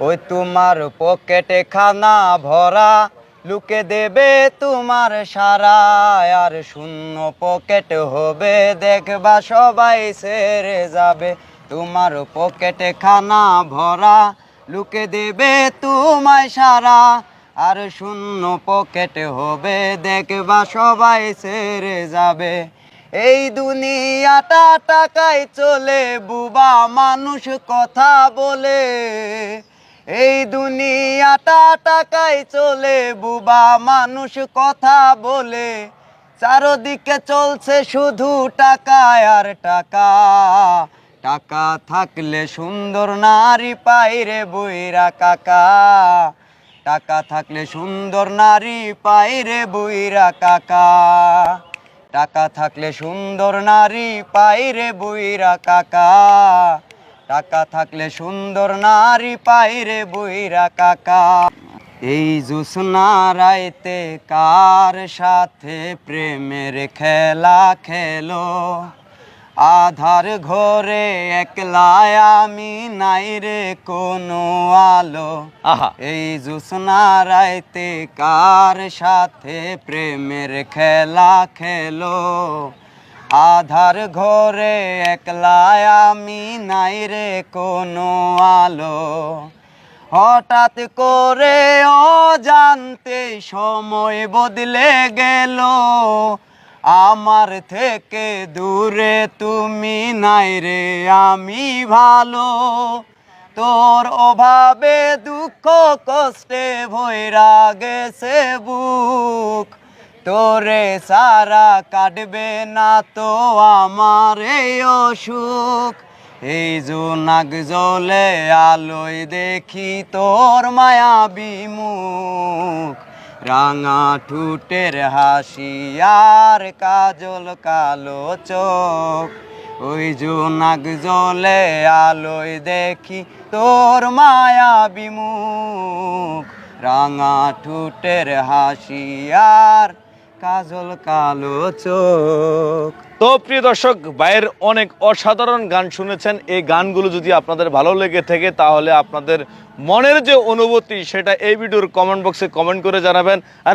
ওই তোমার পকেটে খানা ভরা, লুকে দেবে তোমার সারা। আর শূন্য পকেট হবে, দেখবা সবাই সেরে যাবে। তোমার পকেটে খানা ভরা, লুকে দেবে তোমায় সারা। আর শূন্য পকেট হবে, দেখবা সবাই সেরে যাবে। এই দুনিয়াটা টাকায় চলে, বুবা মানুষ কথা বলে। এই দুনিয়াটা টাকায় চলে, বুবা মানুষ কথা বলে। চারদিকে চলছে শুধু টাকা আর টাকা। টাকা থাকলে সুন্দর নারী পাইরে বইরা কাকা। টাকা থাকলে সুন্দর নারী পাইরে বইরা কাকা। টাকা থাকলে সুন্দর নারী পাইরে বইরা কাকা। টাকা থাকলে সুন্দর নারী পাইরে বইরা কাকা। এই জুসনা রাইতে কার সাথে প্রেমের খেলা খেলো? আধার ঘরে একলায় আমি নাই রে কোনো আলো। আহা। এই জুসনা রাইতে কার সাথে প্রেমের খেলা খেলো? আধার ঘরে একলায় আমি নাই রে কোনো আলো। হঠাৎ করে অজান্তে সময় বদলে গেল। আমার থেকে দূরে তুমি নাই রে আমি ভালো। তোর অভাবে দুঃখ কষ্টে ভৈরা গেছে বুক। তোরে সারা কাটবে না তো আমার এই অসুখ এই জোনাক জলে আলোয় দেখি তোর মায়া বিমুখ রাঙা ঠুটের হাসি আর কাজল কালো চোখ। ওই জোনাক জলে আলোয় দেখি তোর মায়া বিমুখ রাঙা ঠুটের হাসি আর কাজল কালো চোখ। তো প্রিয় দর্শক বাইরের অনেক অসাধারণ গান শুনেছেন। এই গানগুলো যদি আপনাদের ভালো লেগে থাকে, তাহলে আপনাদের মনের যে অনুভূতি, সেটা এই ভিডিওর কমেন্ট বক্সে কমেন্ট করে জানাবেন। আর